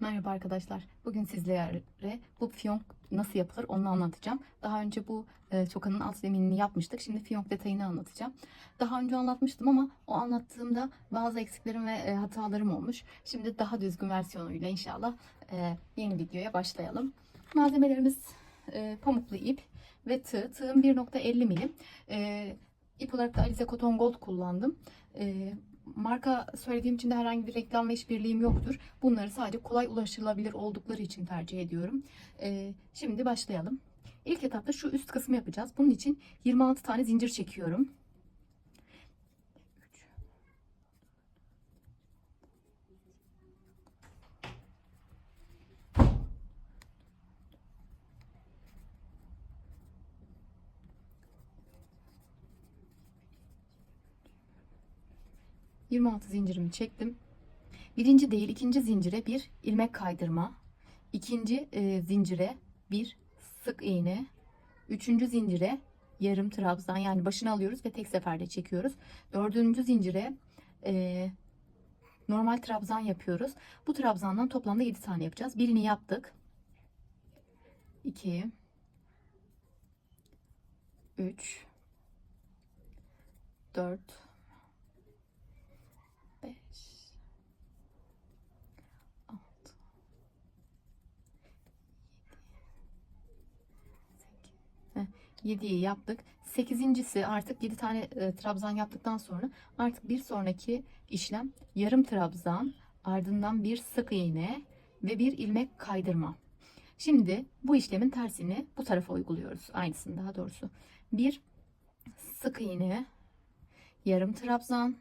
Merhaba arkadaşlar. Bugün sizlere bu fiyonk nasıl yapılır onu anlatacağım. Daha önce bu e, çokanın alt zeminini yapmıştık. Şimdi fiyonk detayını anlatacağım. Daha önce anlatmıştım ama o anlattığımda bazı eksiklerim ve e, hatalarım olmuş. Şimdi daha düzgün versiyonuyla inşallah e, yeni videoya başlayalım. Malzemelerimiz e, pamuklu ip ve tığ. Tığım 1.50 milim. E, ip olarak da Alize Cotton Gold kullandım. E, marka söylediğim için de herhangi bir reklam ve işbirliğim yoktur. Bunları sadece kolay ulaşılabilir oldukları için tercih ediyorum. Ee, şimdi başlayalım. İlk etapta şu üst kısmı yapacağız. Bunun için 26 tane zincir çekiyorum. ...26 zincirimi çektim. Birinci değil ikinci zincire bir ilmek kaydırma. ikinci e, zincire bir sık iğne. Üçüncü zincire yarım trabzan yani başını alıyoruz ve tek seferde çekiyoruz. Dördüncü zincire e, normal trabzan yapıyoruz. Bu trabzandan toplamda 7 tane yapacağız. Birini yaptık. 2 3 4 5 6 7'yi yaptık. 8.si artık 7 tane e, trabzan yaptıktan sonra artık bir sonraki işlem yarım trabzan ardından bir sık iğne ve bir ilmek kaydırma. Şimdi bu işlemin tersini bu tarafa uyguluyoruz. Aynısını daha doğrusu. Bir sık iğne, yarım trabzan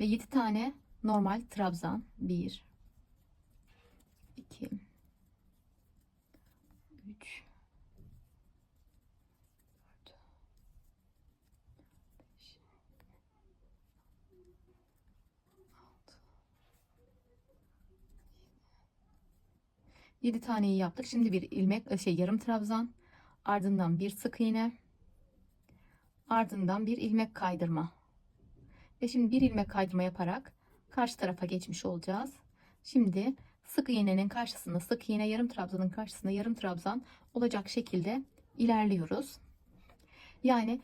ve 7 tane normal trabzan. 1 2 3 4 5 6 7 taneyi yaptık. Şimdi bir ilmek şey yarım trabzan, ardından bir sık iğne, ardından bir ilmek kaydırma. Ve şimdi bir ilmek kaydırma yaparak karşı tarafa geçmiş olacağız. Şimdi sık iğnenin karşısında sık iğne, yarım trabzanın karşısında yarım trabzan olacak şekilde ilerliyoruz. Yani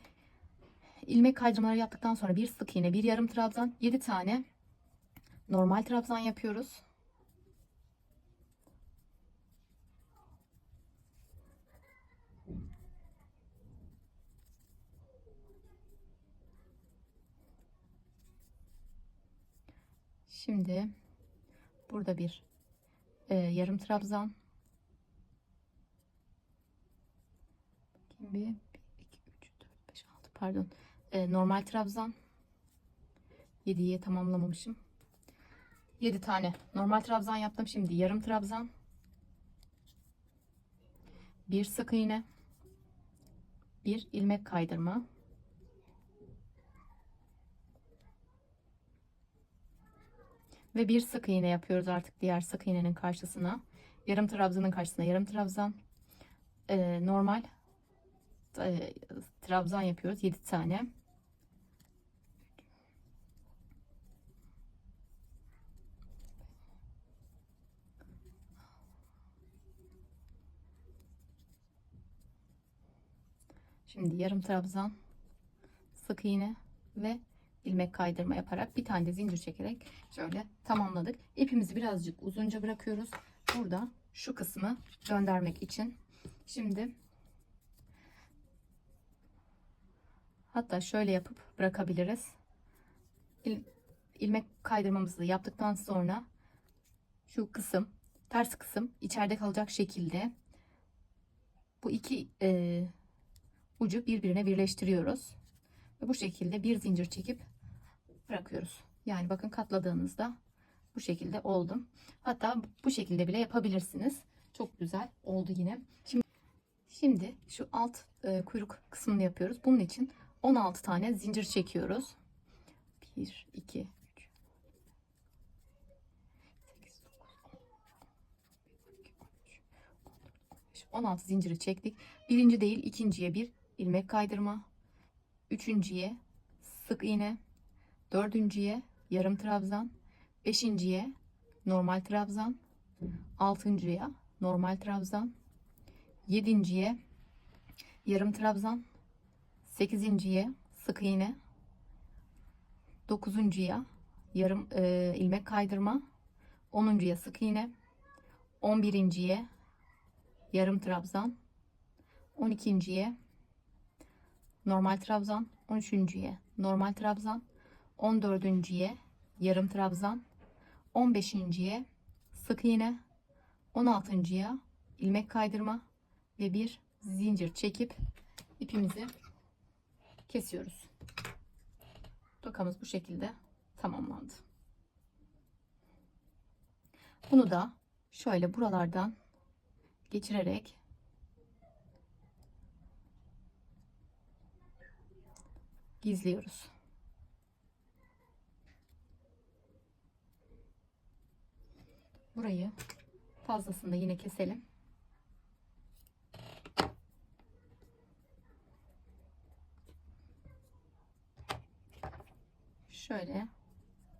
ilmek kaydırmaları yaptıktan sonra bir sık iğne, bir yarım trabzan, 7 tane normal trabzan yapıyoruz. Şimdi burada bir e, yarım trabzan. Bakayım bir, 1, 2, 3, 4, 5, 6 pardon. E, normal trabzan. 7'yi tamamlamamışım. 7 tane normal trabzan yaptım. Şimdi yarım trabzan. Bir sık iğne. Bir ilmek kaydırma. Ve bir sık iğne yapıyoruz artık diğer sık iğnenin karşısına. Yarım trabzanın karşısına yarım trabzan. Ee, normal e, trabzan yapıyoruz. 7 tane. Şimdi yarım trabzan, sık iğne ve ilmek kaydırma yaparak bir tane de zincir çekerek şöyle tamamladık. İpimizi birazcık uzunca bırakıyoruz. Burada şu kısmı göndermek için. Şimdi hatta şöyle yapıp bırakabiliriz. İl, ilmek kaydırmamızı yaptıktan sonra şu kısım ters kısım içeride kalacak şekilde bu iki e, ucu birbirine birleştiriyoruz. Ve bu şekilde bir zincir çekip bırakıyoruz. Yani bakın katladığınızda bu şekilde oldum. Hatta bu şekilde bile yapabilirsiniz. Çok güzel oldu yine. Şimdi, şimdi şu alt e, kuyruk kısmını yapıyoruz. Bunun için 16 tane zincir çekiyoruz. 1, 2, 3, 8, 9, 10, 11, 12, 13, 14, 15, 16 zinciri çektik. Birinci değil ikinciye bir ilmek kaydırma. Üçüncüye sık iğne. Dördüncüye yarım trabzan. Beşinciye normal trabzan. altıncıya normal trabzan, yedinciye yarım trabzan, sekizinciye sık iğne, dokuzuncuya yarım e, ilmek kaydırma, onuncuya sık iğne, on birinciye yarım trabzan, on ikinciye normal trabzan, on üçüncüye normal trabzan, on dördüncüye yarım trabzan, on beşinciye sık iğne, 16.ya ilmek kaydırma ve bir zincir çekip ipimizi kesiyoruz. Tokamız bu şekilde tamamlandı. Bunu da şöyle buralardan geçirerek gizliyoruz. Burayı fazlasını da yine keselim. Şöyle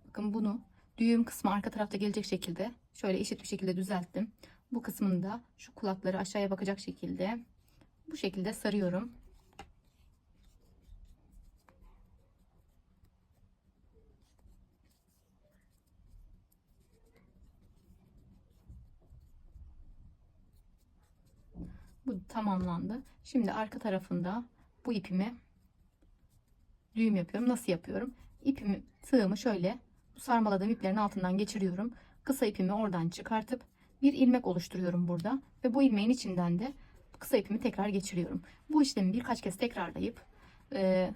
bakın bunu düğüm kısmı arka tarafta gelecek şekilde şöyle eşit bir şekilde düzelttim. Bu kısmını da şu kulakları aşağıya bakacak şekilde bu şekilde sarıyorum. Bu tamamlandı. Şimdi arka tarafında bu ipimi düğüm yapıyorum. Nasıl yapıyorum? İpimi tığımı şöyle bu sarmaladığım iplerin altından geçiriyorum. Kısa ipimi oradan çıkartıp bir ilmek oluşturuyorum burada ve bu ilmeğin içinden de kısa ipimi tekrar geçiriyorum. Bu işlemi birkaç kez tekrarlayıp e,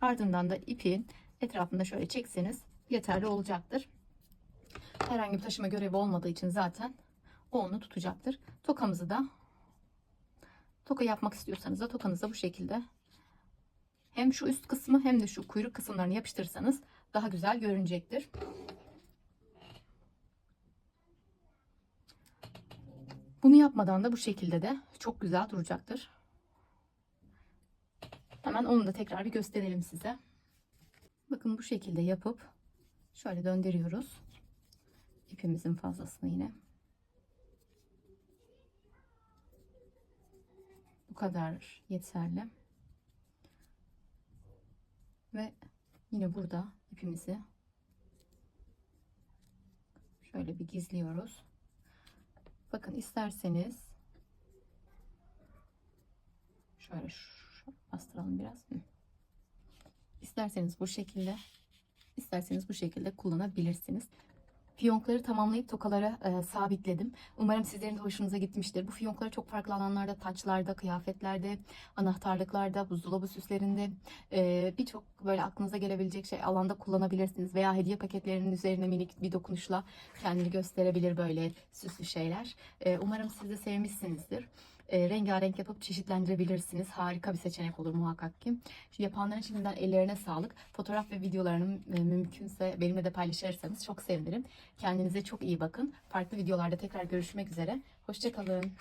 ardından da ipin etrafında şöyle çekseniz yeterli olacaktır. Herhangi bir taşıma görevi olmadığı için zaten o onu tutacaktır. Tokamızı da toka yapmak istiyorsanız da tokanızı bu şekilde hem şu üst kısmı hem de şu kuyruk kısımlarını yapıştırırsanız daha güzel görünecektir. Bunu yapmadan da bu şekilde de çok güzel duracaktır. Hemen onu da tekrar bir gösterelim size. Bakın bu şekilde yapıp şöyle döndürüyoruz. İpimizin fazlasını yine. Bu kadar yeterli. Ve yine burada ipimizi şöyle bir gizliyoruz. Bakın isterseniz şöyle bastıralım biraz. İsterseniz bu şekilde, isterseniz bu şekilde kullanabilirsiniz. Fiyonkları tamamlayıp tokalara e, sabitledim. Umarım sizlerin de hoşunuza gitmiştir. Bu fiyonkları çok farklı alanlarda, taçlarda, kıyafetlerde, anahtarlıklarda, buzdolabı süslerinde e, birçok böyle aklınıza gelebilecek şey alanda kullanabilirsiniz. Veya hediye paketlerinin üzerine minik bir dokunuşla kendini gösterebilir böyle süslü şeyler. E, umarım siz de sevmişsinizdir. E, rengarenk yapıp çeşitlendirebilirsiniz. Harika bir seçenek olur muhakkak ki. Şu yapanların şimdiden ellerine sağlık. Fotoğraf ve videolarını e, mümkünse benimle de paylaşırsanız çok sevinirim. Kendinize çok iyi bakın. Farklı videolarda tekrar görüşmek üzere. Hoşçakalın.